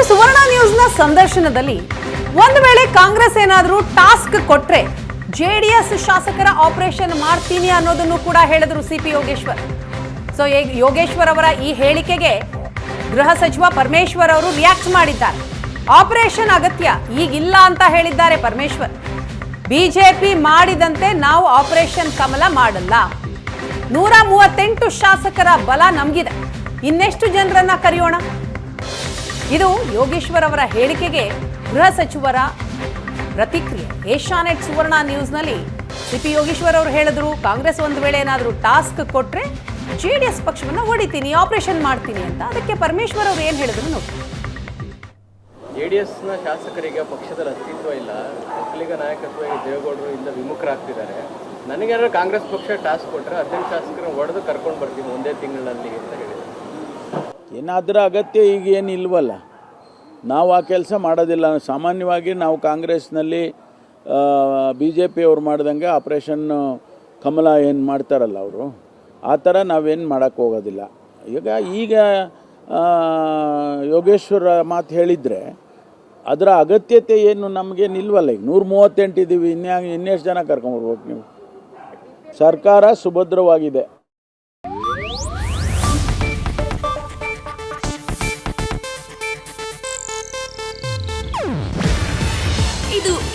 ಇನ್ನು ಸುವರ್ಣ ನ ಸಂದರ್ಶನದಲ್ಲಿ ಒಂದು ವೇಳೆ ಕಾಂಗ್ರೆಸ್ ಏನಾದರೂ ಟಾಸ್ಕ್ ಕೊಟ್ರೆ ಜೆಡಿಎಸ್ ಶಾಸಕರ ಆಪರೇಷನ್ ಮಾಡ್ತೀನಿ ಅನ್ನೋದನ್ನು ಕೂಡ ಹೇಳಿದ್ರು C P Yogeshwar so Yogeshwar ಅವರ ಈ ಹೇಳಿಕೆಗೆ ಗೃಹ ಸಚಿವ ಪರಮೇಶ್ವರ್ ಅವರು ರಿಯಾಕ್ಟ್ ಮಾಡಿದ್ದಾರೆ. ಆಪರೇಷನ್ ಅಗತ್ಯ, ಈಗಿಲ್ಲ ಅಂತ ಹೇಳಿದ್ದಾರೆ ಪರಮೇಶ್ವರ್. ಬಿಜೆಪಿ ಮಾಡಿದಂತೆ ನಾವು ಆಪರೇಷನ್ ಕಮಲ ಮಾಡಲ್ಲ. ನೂರ ಮೂವತ್ತೆಂಟು ಶಾಸಕರ ಬಲ ನಮಗಿದೆ. ಇನ್ನೆಷ್ಟು ಜನರನ್ನ ಕರೆಯೋಣ? ಇದು ಯೋಗೇಶ್ವರ್ ಅವರ ಹೇಳಿಕೆಗೆ ಗೃಹ ಸಚಿವರ ಪ್ರತಿಕ್ರಿಯೆ. ಏಷ್ಯಾನೆಟ್ ಸುವರ್ಣ ನ್ಯೂಸ್ನಲ್ಲಿ ಸಿಪಿ ಯೋಗೇಶ್ವರ್ ಅವರು ಹೇಳಿದ್ರು ಕಾಂಗ್ರೆಸ್ ಒಂದು ವೇಳೆ ಏನಾದರೂ ಟಾಸ್ಕ್ ಕೊಟ್ಟರೆ ಜೆ ಡಿ ಎಸ್ ಪಕ್ಷವನ್ನು ಹೊಡಿತೀನಿ ಆಪರೇಷನ್ ಮಾಡ್ತೀನಿ ಅಂತ. ಅದಕ್ಕೆ ಪರಮೇಶ್ವರ್ ಅವರು ಏನು ಹೇಳಿದ್ರು ನೋಡಿ. ಜೆ ಡಿ ಎಸ್ನ ಶಾಸಕರಿಗೆ ಪಕ್ಷದಲ್ಲಿ ಅಸ್ತಿತ್ವ ಇಲ್ಲ. ಒಕ್ಕಲಿಗ ನಾಯಕತ್ವ ಈ ದೇವೇಗೌಡರು ಇಂದ ವಿಮುಖರಾಗ್ತಿದ್ದಾರೆ. ನನಗೇನಾದ್ರು ಕಾಂಗ್ರೆಸ್ ಪಕ್ಷ ಟಾಸ್ಕ್ ಕೊಟ್ಟರೆ ಹದಿನೆಂಟು ಶಾಸಕರನ್ನ ಹೊಡೆದು ಕರ್ಕೊಂಡು ಬರ್ತೀನಿ ಒಂದೇ ತಿಂಗಳಲ್ಲಿ ಅಂತ ಹೇಳಿದ್ರು. ಏನಾದರೂ ಅಗತ್ಯ ಈಗ ಏನು ಇಲ್ವಲ್ಲ ನಾವು ಆ ಕೆಲಸ ಮಾಡೋದಿಲ್ಲ. ಸಾಮಾನ್ಯವಾಗಿ ನಾವು ಕಾಂಗ್ರೆಸ್ನಲ್ಲಿ ಬಿ ಜೆ ಪಿಯವ್ರು ಮಾಡ್ದಂಗೆ ಆಪ್ರೇಷನ್ ಕಮಲ ಏನು ಮಾಡ್ತಾರಲ್ಲ ಅವರು, ಆ ಥರ ನಾವೇನು ಮಾಡೋಕ್ಕೆ ಹೋಗೋದಿಲ್ಲ. ಈಗ ಈಗ ಯೋಗೇಶ್ವರ ಮಾತು ಹೇಳಿದರೆ ಅದರ ಅಗತ್ಯತೆ ಏನು ನಮಗೆ ನಿಲ್ವಲ್ಲ. ಈಗ ನೂರ ಮೂವತ್ತೆಂಟಿದ್ದೀವಿ ಇನ್ಯಾ, ಇನ್ನೆಷ್ಟು ಜನ ಕರ್ಕೊಂಬರ್ಬೇಕು ನೀವು? ಸರ್ಕಾರ ಸುಭದ್ರವಾಗಿದೆ.